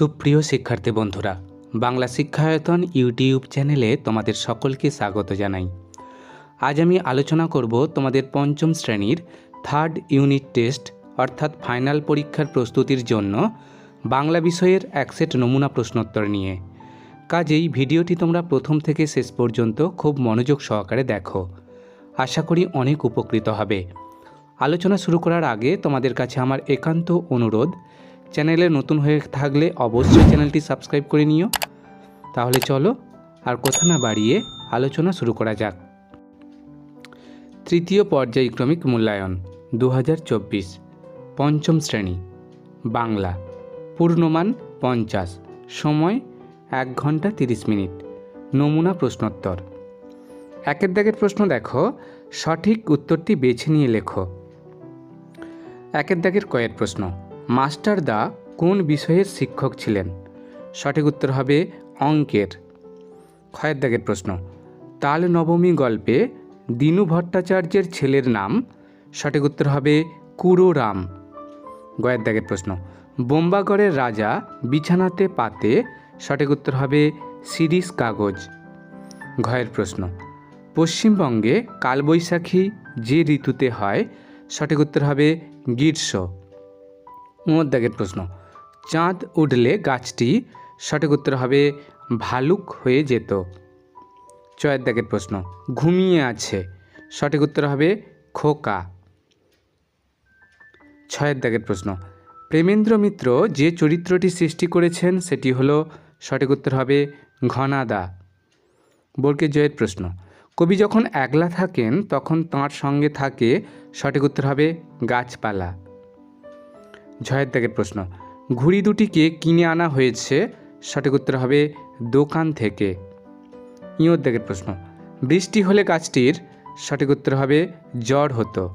সুপ্রিয় শিক্ষার্থী বন্ধুরা, বাংলা শিক্ষায়তন ইউটিউব চ্যানেলে তোমাদের সকলকে স্বাগত জানাই। আজ আমি আলোচনা করব তোমাদের পঞ্চম শ্রেণির থার্ড ইউনিট টেস্ট অর্থাৎ ফাইনাল পরীক্ষার প্রস্তুতির জন্য বাংলা বিষয়ের এক সেট নমুনা প্রশ্নোত্তর নিয়ে। কাজেই ভিডিওটি তোমরা প্রথম থেকে শেষ পর্যন্ত খুব মনোযোগ সহকারে দেখো। আশা করি অনেক উপকৃত হবে। আলোচনা শুরু করার আগে তোমাদের কাছে আমার একান্ত অনুরোধ চ্যানেলে নতুন হয়ে থাকলে অবশ্যই চ্যানেলটি সাবস্ক্রাইব করে নিও। তাহলে চলো আর কথা না বাড়িয়ে আলোচনা শুরু করা যাক। তৃতীয় পর্যায়ক্রমিক মূল্যায়ন দু পঞ্চম শ্রেণি, বাংলা, পূর্ণমান পঞ্চাশ, সময় এক ঘণ্টা তিরিশ মিনিট, নমুনা প্রশ্নোত্তর। একের দাগের প্রশ্ন দেখো, সঠিক উত্তরটি বেছে নিয়ে লেখো। একের দাগের কয়ের প্রশ্ন মাস্টার দা কোন বিষয়ের শিক্ষক ছিলেন? সঠিক উত্তর হবে অঙ্কের। ক্ষয়ের দাগের প্রশ্ন। তাল নবমী গল্পে দিনু ভট্টাচার্যের ছেলের নাম। সঠিক উত্তর হবে কুরোরাম গয়ের দাগের প্রশ্ন। বোম্বাগড়ের রাজা বিছানাতে পাতে। সঠিক উত্তর হবে সিরিস কাগজ। ঘয়ের প্রশ্ন। পশ্চিমবঙ্গে কালবৈশাখী যে ঋতুতে হয়। সঠিক উত্তর হবে গ্রীষ্ম। উমদ্দাগের প্রশ্ন। চাঁদ উঠলে গাছটি সঠিক উত্তর হবে ভালুক হয়ে যেত। চয়ের দাগের প্রশ্ন, ঘুমিয়ে আছে, সঠিক উত্তর হবে খোকা। ছয়ের দাগের প্রশ্ন, প্রেমেন্দ্র মিত্র যে চরিত্রটি সৃষ্টি করেছেন সেটি হলো সঠিক উত্তর হবে ঘনাদা। বর্গের জয়ের প্রশ্ন, কবি যখন একলা থাকেন তখন তাঁর সঙ্গে থাকে সঠিক উত্তর হবে গাছপালা। ঝয়ের দাগের প্রশ্ন। ঘুড়ি দুটিকে কিনে আনা হয়েছে, সঠিক উত্তর হবে দোকান থেকে। ইঁয়োর দাগের প্রশ্ন। বৃষ্টি হলে গাছটির সঠিক উত্তর হবে জ্বর হতো।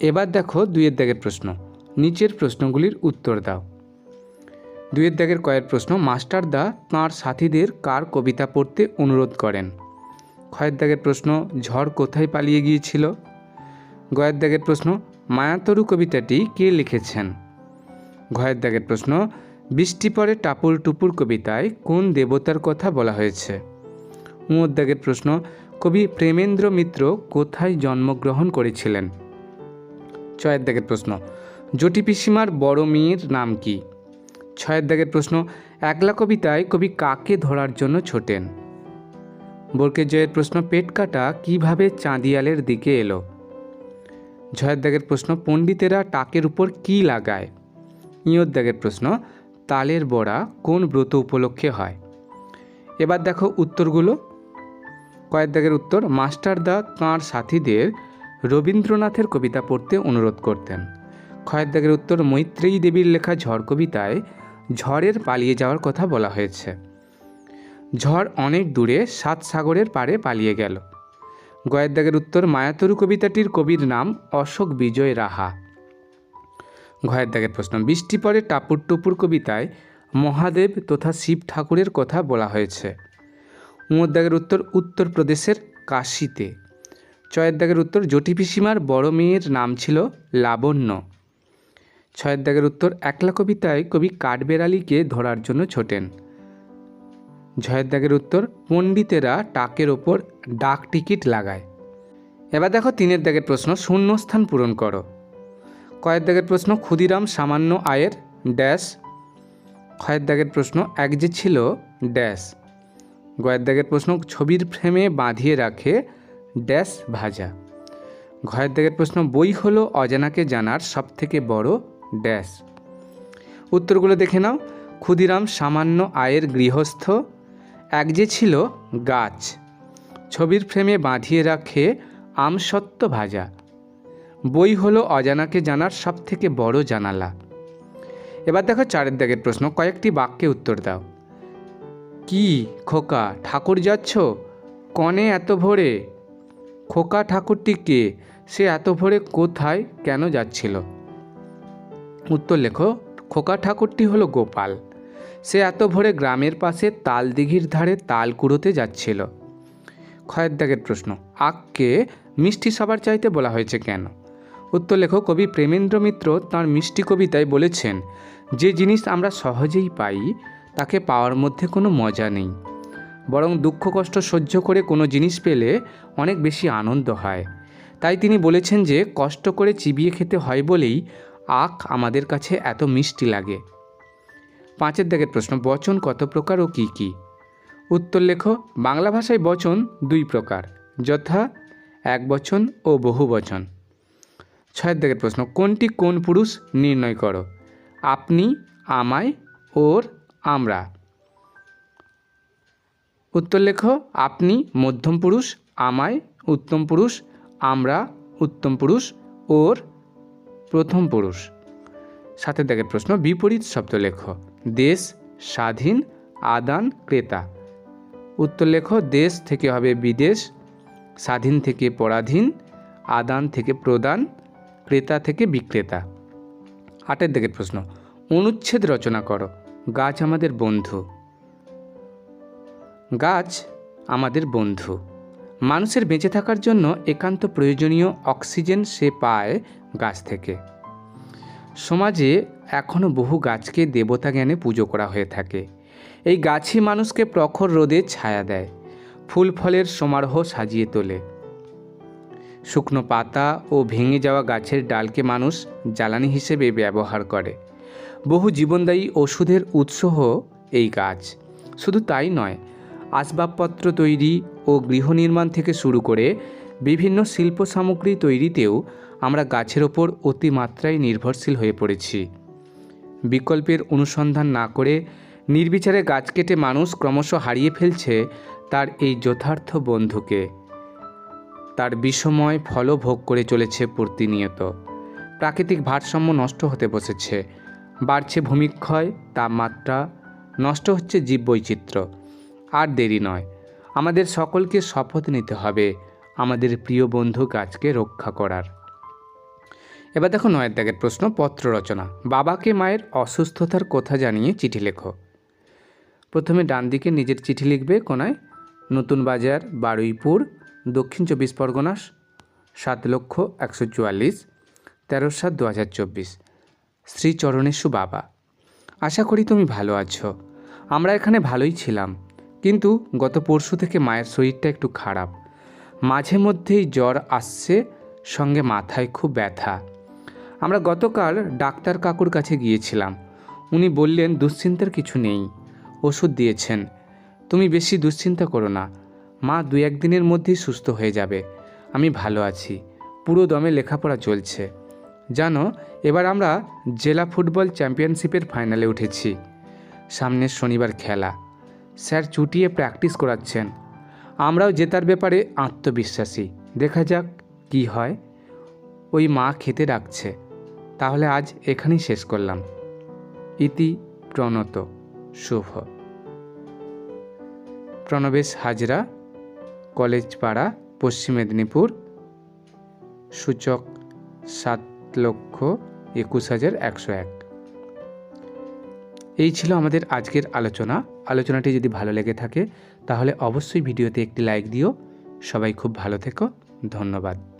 এবার দেখো দুইয়ের দাগের প্রশ্ন। নিচের প্রশ্নগুলির উত্তর দাও। দুইয়ের দাগের কয়ের প্রশ্ন, মাস্টার দা তাঁর সাথীদের কার কবিতা পড়তে অনুরোধ করেন? ক্ষয়ের দাগের প্রশ্ন, ঝড় কোথায় পালিয়ে গিয়েছিল? গয়ের দাগের প্রশ্ন মায়াতরু কবিতাটি কে লিখেছেন? ঘয়ের দাগের প্রশ্ন, বৃষ্টি পরে টাপুর টুপুর কবিতায় কোন দেবতার কথা বলা হয়েছে? উমর দাগের প্রশ্ন, কবি প্রেমেন্দ্র মিত্র কোথায় জন্মগ্রহণ করেছিলেন? ছয়ের দাগের প্রশ্ন জটি পিসিমার বড় মেয়ের নাম কি? ছয়ের দাগের প্রশ্ন, একলা কবিতায় কবি কাকে ধরার জন্য ছোটেন? বর্কের জয়ের প্রশ্ন, পেট কাটা কীভাবে চাঁদিয়ালের দিকে এলো? ঝয়ের দাগের প্রশ্ন, পণ্ডিতেরা টাকের উপর কি লাগায়? ইঁয়োর দাগের প্রশ্ন, তালের বড়া কোন ব্রত উপলক্ষে হয়? এবার দেখো উত্তরগুলো। কয়েক দাগের উত্তর, মাস্টার দা তাঁর সাথীদের রবীন্দ্রনাথের কবিতা পড়তে অনুরোধ করতেন। ক্ষয়ের দাগের উত্তর, মৈত্রেয়ী দেবীর লেখা ঝড় কবিতায় ঝড়ের পালিয়ে যাওয়ার কথা বলা হয়েছে। ঝড় অনেক দূরে সাত সাগরের পাড়ে পালিয়ে গেল। গয়ের দাগের উত্তর মায়াতরু কবিতাটির কবির নাম অশোক বিজয় রাহা। ঘয়ের প্রশ্ন, বৃষ্টি পরে টাপুর টুপুর কবিতায় মহাদেব তথা শিব ঠাকুরের কথা বলা হয়েছে। উমর দাগের উত্তর উত্তরপ্রদেশের কাশিতে। ছয়ের দাগের উত্তর, জটি পিসিমার বড় মেয়ের নাম ছিল লাবণ্য। ছয়ের দাগের উত্তর, একলা কবিতায় কবি কাঠবেড়ালিকে ধরার জন্য ছোটেন। ঝয়ের দাগের উত্তর, পণ্ডিতেরা টাকের ওপর ডাক টিকিট লাগায়। এবার দেখো তিনের দাগের প্রশ্ন, শূন্যস্থান পূরণ করো। কয়ের দাগের প্রশ্ন, ক্ষুদিরাম সামান্য আয়ের ড্যাশ। ক্ষয়ের দাগের প্রশ্ন, এক যে ছিল ড্যাশ। গয়ের দাগের প্রশ্ন, ছবির ফ্রেমে বাঁধিয়ে রাখে ড্যাশ ভাজা। ঘয়ের দাগের প্রশ্ন, বই হলো অজানাকে জানার সবথেকে বড় ড্যাশ। উত্তরগুলো দেখে নাও। ক্ষুদিরাম সামান্য আয়ের গৃহস্থ এক যে ছিল গাছ, ছবির ফ্রেমে বাঁধিয়ে রাখে আমসত্ত্ব ভাজা। বই হলো অজানাকে জানার সবথেকে বড় জানালা। এবার দেখো চারের দাগের প্রশ্ন, কয়েকটি বাক্যে উত্তর দাও। কি খোকা, ঠাকুর যাচ্ছ? কনে এত ভোরে? খোকা ঠাকুরটি কে? সে এত ভোরে কোথায় কেন যাচ্ছিল? উত্তর লেখো, খোকা ঠাকুরটি হলো গোপাল। সে এত ভোরে গ্রামের পাশে তাল দিঘির ধারে তাল কুড়োতে যাচ্ছিল। ক্ষয়ের দাগের প্রশ্ন আখকে মিষ্টি সবার চাইতে বলা হয়েছে কেন? উত্তর লেখো কবি প্রেমেন্দ্র মিত্র তাঁর মিষ্টি কবিতায় বলেছেন, যে জিনিস আমরা সহজেই পাই, তাকে পাওয়ার মধ্যে কোনো মজা নেই। বরং দুঃখ কষ্ট সহ্য করে কোনো জিনিস পেলে অনেক বেশি আনন্দ হয়। তাই তিনি বলেছেন যে, কষ্ট করে চিবিয়ে খেতে হয় বলেই আখ আমাদের কাছে এত মিষ্টি লাগে। পাঁচের দাগের প্রশ্ন, বচন কত প্রকার ও কী কী? উত্তর লেখো, বাংলা ভাষায় বচন দুই প্রকার, যথা এক বচন ও বহু বচন। ছয়ের দাগের প্রশ্ন, কোনটি কোন পুরুষ নির্ণয় করো? আপনি, আমায়, ওর, আমরা। উত্তর লেখো, আপনি মধ্যম পুরুষ, আমায়, উত্তম পুরুষ, আমরা, উত্তম পুরুষ, ওর, প্রথম পুরুষ। সাথের দাগের প্রশ্ন, বিপরীত শব্দ লেখো। দেশ স্বাধীন, আদান, ক্রেতা। উত্তর লেখো, দেশ থেকে হবে বিদেশ, স্বাধীন থেকে পরাধীন, আদান থেকে প্রদান, ক্রেতা থেকে বিক্রেতা। আটের দিকের প্রশ্ন, অনুচ্ছেদ রচনা করো, গাছ আমাদের বন্ধু। গাছ আমাদের বন্ধু। মানুষের বেঁচে থাকার জন্য একান্ত প্রয়োজনীয় অক্সিজেন সে পায় গাছ থেকে। সমাজে এখনও বহু গাছকে দেবতা জ্ঞানে পুজো করা হয়ে থাকে। এই গাছই মানুষকে প্রখর রোদে ছায়া দেয়, ফুল ফলের সমারোহ সাজিয়ে তোলে। শুকনো পাতা ও ভেঙে যাওয়া গাছের ডালকে মানুষ জ্বালানি হিসেবে ব্যবহার করে। বহু জীবনদায়ী ওষুধের উৎসহ এই গাছ। শুধু তাই নয়, আসবাবপত্র তৈরি ও গৃহ নির্মাণ থেকে শুরু করে বিভিন্ন শিল্প সামগ্রী তৈরিতেও আমরা গাছের ওপর অতিমাত্রায় নির্ভরশীল হয়ে পড়েছি। বিকল্পের অনুসন্ধান না করে নির্বিচারে গাছ কেটে মানুষ ক্রমশ হারিয়ে ফেলছে তার এই যথার্থ বন্ধুকে। তার বিষময় ফল ভোগ করে চলেছে প্রতিনিয়ত। প্রাকৃতিক ভারসাম্য নষ্ট হতে বসেছে। বাড়ছে ভূমিক্ষয়, তাপমাত্রা, নষ্ট হচ্ছে জীববৈচিত্র্য। আর দেরি নয়, আমাদের সকলকে শপথ নিতে হবে আমাদের প্রিয় বন্ধু গাছকে রক্ষা করার। এবার দেখো নয়ের দাগের প্রশ্ন, পত্র রচনা। বাবাকে মায়ের অসুস্থতার কথা জানিয়ে চিঠি লেখো। প্রথমে ডান দিকে নিজের চিঠি লিখবে কোনায়, নতুন বাজার, বারুইপুর, দক্ষিণ চব্বিশ পরগনা সাত লক্ষ একশো চুয়াল্লিশ, তেরো সাত দু হাজার চব্বিশ। শ্রীচরণেশু বাবা, আশা করি তুমি ভালো আছো। আমরা এখানে ভালোই ছিলাম, কিন্তু গত পরশু থেকে মায়ের শরীরটা একটু খারাপ। মাঝে মধ্যেই জ্বর আসছে, সঙ্গে মাথায় খুব ব্যথা। আমরা গতকাল ডাক্তার কাকুর কাছে গিয়েছিলাম। উনি বললেন, দুশ্চিন্তার কিছু নেই। ওষুধ দিয়েছেন। তুমি বেশি দুশ্চিন্তা করো না। মা দু একদিনের মধ্যেই সুস্থ হয়ে যাবে। আমি ভালো আছি। পুরো দমে লেখাপড়া চলছে। জানো, এবার আমরা জেলা ফুটবল চ্যাম্পিয়নশিপের ফাইনালে উঠেছি। সামনের শনিবার খেলা। স্যার চুটিয়ে প্র্যাকটিস করাচ্ছেন। আমরাও জেতার ব্যাপারে আত্মবিশ্বাসী। দেখা যাক কি হয়। ওই মা খেতে ডাকছে। তাহলে আজ এখানেই শেষ করলাম। ইতি প্রণত, শুভ। প্রণবেশ হাজরা কলেজ পাড়া পশ্চিম মেদিনীপুর। সূচক সাত লক্ষ একুশ হাজার একশো এক। এই ছিল আমাদের আজকের আলোচনা। আলোচনাটি যদি ভালো লেগে থাকে, তাহলে অবশ্যই ভিডিওতে একটি লাইক দিও। সবাই খুব ভালো থেকো। ধন্যবাদ।